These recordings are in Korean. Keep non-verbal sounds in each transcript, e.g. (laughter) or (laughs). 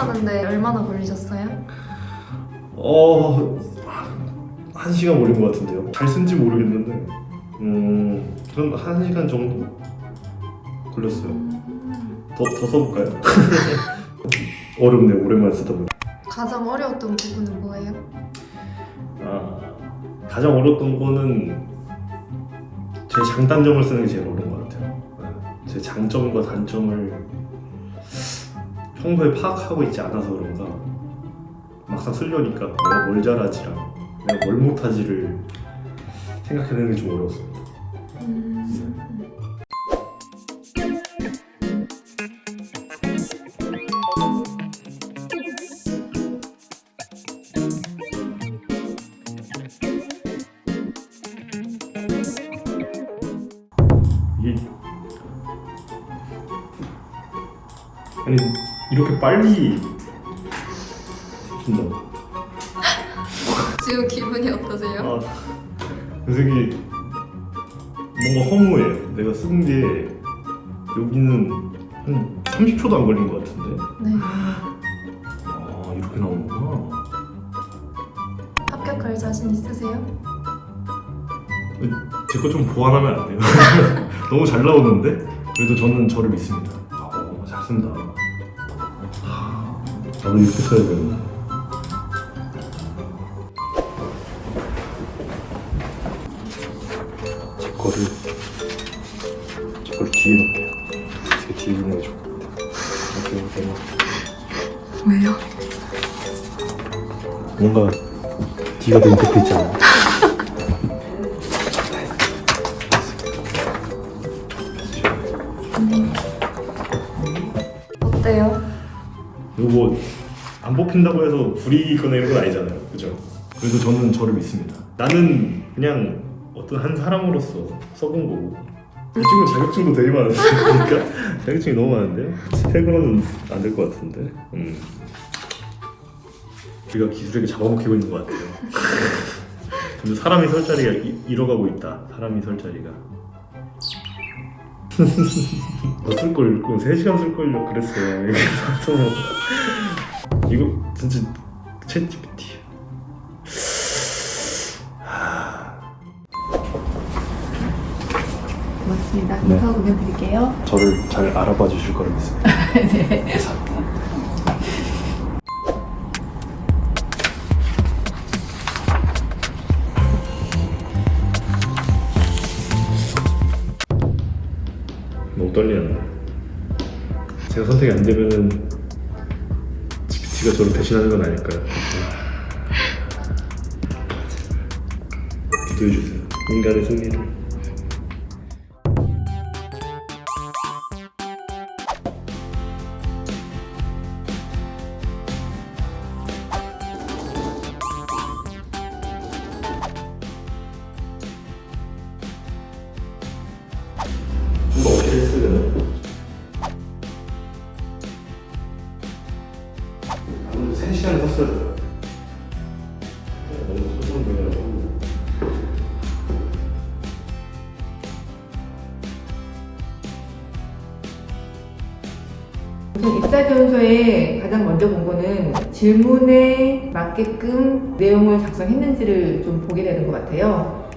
작성하는데 얼마나 걸리셨어요? 어... 한 시간 걸린 것 같은데요. 잘 쓴지 모르겠는데 음... 전한 시간 정도 걸렸어요. 더, 더 써볼까요? (laughs) 어렵네 요. 오랜만에 쓰다 보니. 가장 어려웠던 부분은 뭐예요? 아, 가장 어려웠던 거는 제 장단점을 쓰는 게 제일 어려운 것 같아요. 네. 제 장점과 단점을 평소에 파악하고 있지 않아서 그런가? 막상 쓰려니까 내가 뭘 잘하지랑 내가 뭘 못하지를 생각해내는 게 좀 어려웠습 빨리 된다. 지금 기분이 어떠세요? 아, 선생님 뭔가 허무해. 내가 쓴 게 여기는 한 30초도 안 걸린 것 같은데. 네. 아 이렇게 나오는구나. 합격할 자신 있으세요? 제 거 좀 보완하면 안 돼요? (laughs) 너무 잘 나오는데? 그래도 저는 저를 믿습니다. 아, 어, 잘 쓴다. 하, 나도 이렇게 써야 되는데. 제 거를 제 거를 뒤에 놓을게요. 제 뒤에 있는 게 좋을 것 같아요. 이렇게 되면 왜요? 뭔가 뒤가 더 임팩트 있잖아 안 뽑힌다고 해서 불이익 거나 이런 건 아니잖아요. 그죠? 그래도 저는 저를 믿습니다. 나는 그냥 어떤 한 사람으로서 써본 거고 이 친구 자격증도 되게 많으니까 (laughs) 자격증이 너무 많은데요? 스펙으로는 안 될 것 같은데 음. 우리가 기술에게 잡아먹히고 있는 것 같아요 (laughs) 근데 사람이 설 자리가 이- 잃어가고 있다 사람이 설 자리가 더쓸걸 (laughs) 3시간 쓸걸요 그랬어요 그래서 이거 진짜 챗 GPT 고맙습니다. 네. 인파 공연 드릴게요. 저를 잘 알아봐 주실 거를 믿습니다 (laughs) 네. 감사합니다 너무 떨리네 제가 선택이 안 되면은 GPT가 저를 대신하는 건 아닐까요? 기도해 주세요. 인간의 승리를 아무래도 3시간을 썼어야 돼요 네, 너무 소소한 분야라고 우선 입사지원서에 가장 먼저 본 거는 질문에 맞게끔 내용을 작성했는지를 좀 보게 되는 것 같아요.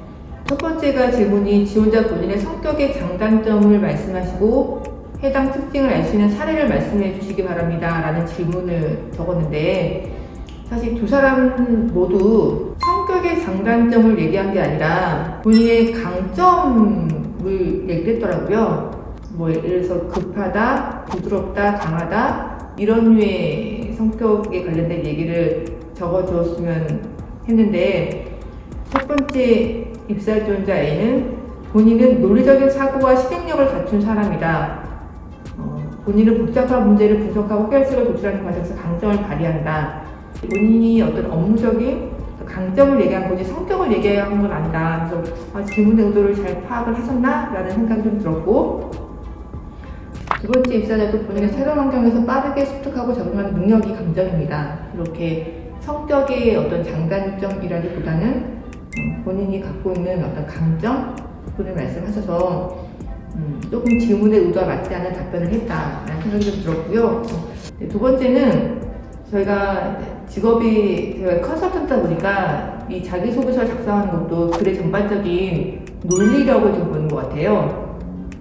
첫 번째가 질문이 지원자 본인의 성격의 장단점을 말씀하시고 해당 특징을 알 수 있는 사례를 말씀해 주시기 바랍니다. 라는 질문을 적었는데 사실 두 사람 모두 성격의 장단점을 얘기한 게 아니라 본인의 강점을 얘기를 했더라고요. 뭐 예를 들어서 급하다, 부드럽다, 강하다 이런 류의 성격에 관련된 얘기를 적어 주었으면 했는데 첫 번째 입사 지원자 A는 본인은 논리적인 사고와 실행력을 갖춘 사람이다. 어, 본인은 복잡한 문제를 분석하고 해결책을 도출하는 과정에서 강점을 발휘한다. 본인이 어떤 업무적인 강점을 얘기한 거지 성격을 얘기한 건 아니다. 그래서 아, 질문의 의도를 잘 파악을 하셨나? 라는 생각이 좀 들었고 두 번째 입사자도 본인의 새로운 환경에서 빠르게 습득하고 적응하는 능력이 강점입니다. 이렇게 성격의 어떤 장단점이라기보다는 음, 본인이 갖고 있는 어떤 강점 부분을 말씀하셔서 음, 조금 질문의 의도와 맞지 않는 답변을 했다라는 생각이 좀 들었고요. 네, 두 번째는 저희가 직업이 제가 컨설턴트다 보니까 이 자기소개서 작성하는 것도 글의 전반적인 논리력을 좀 보는 것 같아요.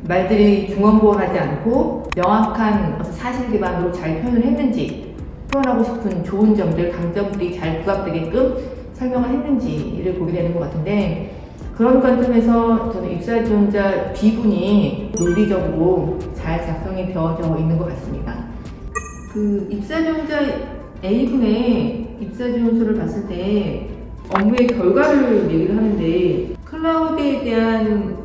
말들이 중언부언하지 않고 명확한 사실 기반으로 잘 표현을 했는지 표현하고 싶은 좋은 점들, 강점들이 잘 부각되게끔 설명을 했는지를 보게 되는 것 같은데 그런 관점에서 저는 입사 지원자 B군이 논리적으로 잘 작성이 되어져 있는 것 같습니다. 그 입사 지원자 A군의 입사 지원서를 봤을 때 업무의 결과를 얘기를 하는데 클라우드에 대한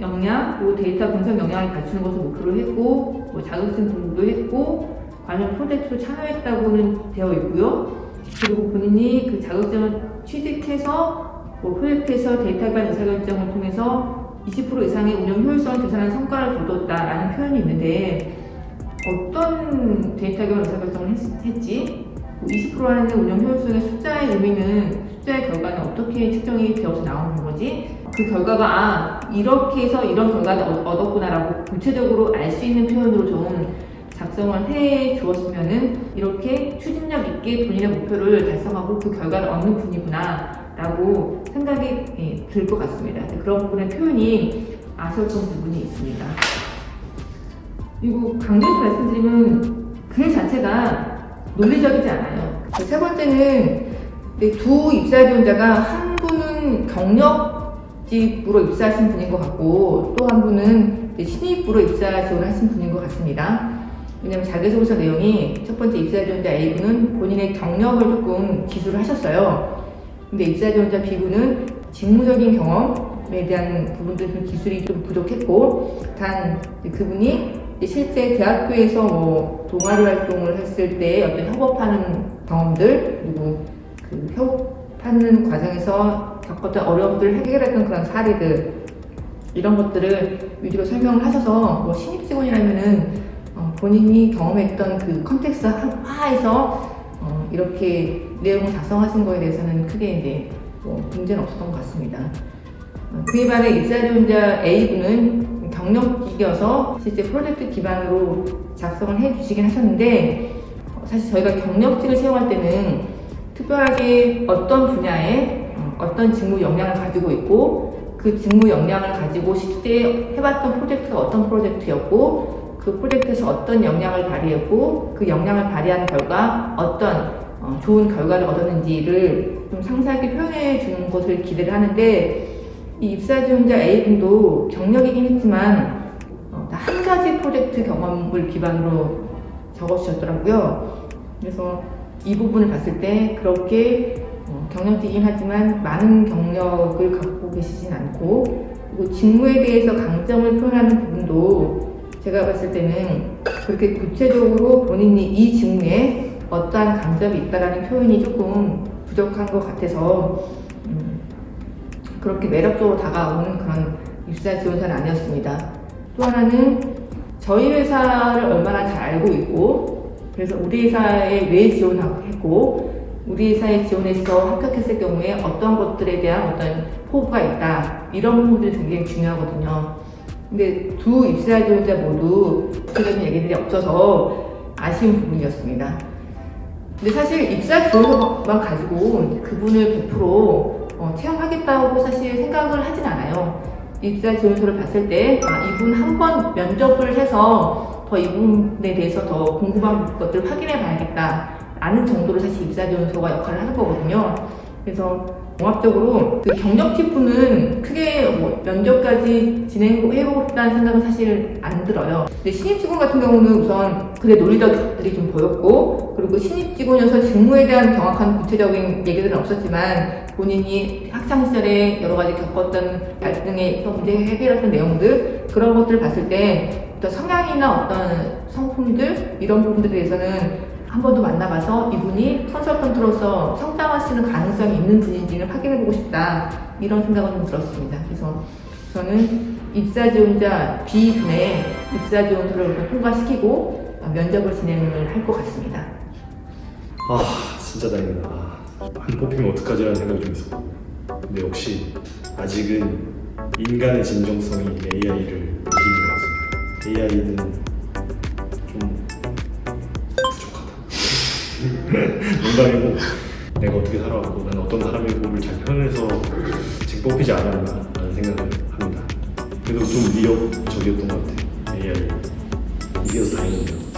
역량, 또 데이터 분석 역량을 갖추는 것을 목표로 했고 뭐 자격증 공부도 했고 관련 프로젝트로 참여했다고는 되어 있고요. 그리고 본인이 그 자격증을 취득해서 뭐 프로젝트에서 데이터 기반 의사결정을 통해서 20% 이상의 운영 효율성을 개선한 성과를 거뒀다라는 표현이 있는데 어떤 데이터 기반 의사결정을 했, 지 20%라는 운영 효율성의 숫자의 의미는 숫자의 결과는 어떻게 측정이 되어서 나오는 거지? 그 결과가 아 이렇게 해서 이런 결과를 얻- 얻었구나라고 구체적으로 알 수 있는 표현으로 좀 작성을 해 주었으면은 이렇게 추진력 있게 본인의 목표를 달성하고 그 결과를 얻는 분이구나 라고 생각이 예, 들것 같습니다. 그런 부분의 표현이 아쉬웠던 부분이 있습니다. 그리고 강조해서 말씀드리면 글 자체가 논리적이지 않아요. 그세 번째는 네, 두 입사 지원자가 한 분은 경력직으로 입사하신 분인 것 같고 또 한 분은 신입으로 입사 지원을 하신 분인 것 같습니다. 왜냐면 자기소개서 내용이 첫 번째 입사 지원자 A군은 본인의 경력을 조금 기술을 하셨어요. 근데 지원자 B군은 직무적인 경험에 대한 부분들 좀 기술이 좀 부족했고 단 그분이 실제 대학교에서 뭐 동아리 활동을 했을 때 어떤 협업하는 경험들 그리고 그 협업하는 과정에서 겪었던 어려움들을 해결했던 그런 사례들 이런 것들을 위주로 설명을 하셔서 뭐 신입 직원이라면은 어, 본인이 경험했던 그 컨텍스트 하에서 어, 이렇게 내용을 작성하신 거에 대해서는 크게 이제 뭐 문제는 없었던 것 같습니다. 어, 그에 반해 입사지원자 A군은 경력직이어서 실제 프로젝트 기반으로 작성을 해 주시긴 하셨는데 어, 사실 저희가 경력직을 채용할 때는 특별하게 어떤 분야에 어, 어떤 직무 역량을 가지고 있고 그 직무 역량을 가지고 실제 해봤던 프로젝트가 어떤 프로젝트였고 그 프로젝트에서 어떤 역량을 발휘했고 그 역량을 발휘한 결과 어떤 어, 좋은 결과를 얻었는지를 좀 상세하게 표현해 주는 것을 기대를 하는데 이 입사 지원자 A분도 경력이긴 했지만 어, 다한 가지 프로젝트 경험을 기반으로 적어주셨더라고요. 그래서 이 부분을 봤을 때 그렇게 어, 경력직이긴 하지만 많은 경력을 갖고 계시진 않고 그리고 직무에 대해서 강점을 표현하는 부분도 제가 봤을 때는 그렇게 구체적으로 본인이 이 직무에 어떠한 강점이 있다라는 표현이 조금 부족한 것 같아서 음, 그렇게 매력적으로 다가오는 그런 입사 지원자는 아니었습니다. 또 하나는 저희 회사를 얼마나 잘 알고 있고 그래서 우리 회사에 왜 지원했고 우리 회사에 지원해서 합격했을 경우에 어떤 것들에 대한 어떤 포부가 있다 이런 부분들이 굉장히 중요하거든요. 근데 두 입사 지원자 모두 구체적인 얘기들이 없어서 아쉬운 부분이었습니다. 근데 사실 입사 지원서만 가지고 그분을 100% 어, 채용하겠다고 사실 생각을 하진 않아요. 입사 지원서를 봤을 때 아, 이분 한 번 면접을 해서 더 이분에 대해서 더 궁금한 것들을 확인해 봐야겠다 라는 정도로 사실 입사 지원서가 역할을 하는 거거든요. 그래서 종합적으로 그 경력직 분은 크게 뭐 면접까지 진행해보고 싶다는 생각은 사실 안 들어요. 근데 신입 직원 같은 경우는 우선 그래 논리적들이 좀 보였고 그리고 신입 직원이어서 직무에 대한 정확한 구체적인 얘기들은 없었지만 본인이 학창 시절에 여러 가지 겪었던 갈등에서 문제 해결했던 내용들 그런 것들을 봤을 때 성향이나 어떤 성품들 이런 부분들에 대해서는 한 번 더 만나봐서 이분이 컨설턴트로서 성장할 수 있는 가능성이 있는 분인지를 확인해보고 싶다 이런 생각은 좀 들었습니다. 그래서 저는 입사 지원자 B분의 입사 지원서를 통과시키고 어, 면접을 진행을 할 것 같습니다. 아 진짜 다행이다. 아, 안 뽑히면 어떡하지라는 생각이 좀 있어. 근데 역시 아직은 인간의 진정성이 AI를 이기는 것 같습니다. AI는 농담이고 내가 어떻게 살아왔고 나는 어떤 사람이고를 잘 표현해서 지금 뽑히지 않았나 라는 생각을 합니다. 그래도 좀 위협적이었던 것 같아요. AI 이겨서 다행이네요.